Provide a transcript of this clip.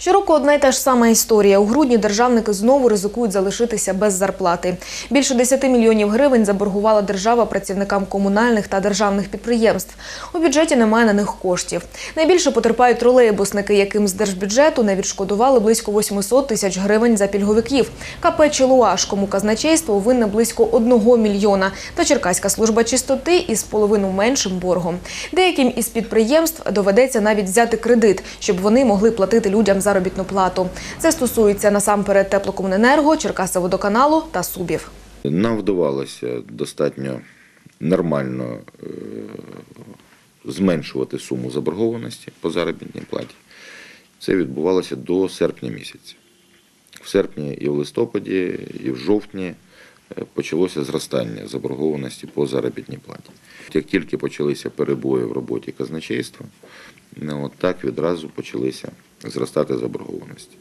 Щороку одна й та ж сама історія. У грудні державники знову ризикують залишитися без зарплати. Більше 10 мільйонів гривень заборгувала держава працівникам комунальних та державних підприємств. У бюджеті немає на них коштів. Найбільше потерпають тролейбусники, яким з держбюджету не відшкодували близько 800 тисяч гривень за пільговиків. КП «Челуаш», кому казначейство винне близько 1 мільйона. Та Черкаська служба чистоти із половину меншим боргом. Деяким із підприємств доведеться навіть взяти кредит, щоб вони могли платити людям заробітну плату. Це стосується насамперед теплокомуненерго, Черкасоводоканалу та Субів. Нам вдавалося достатньо нормально е, зменшувати суму заборгованості по заробітній платі. Це відбувалося до серпня місяця. В серпні і в листопаді, і в жовтні е, почалося зростання заборгованості по заробітній платі. Як тільки почалися перебої в роботі казначейства, ну, так відразу почалися зростати заборгованості.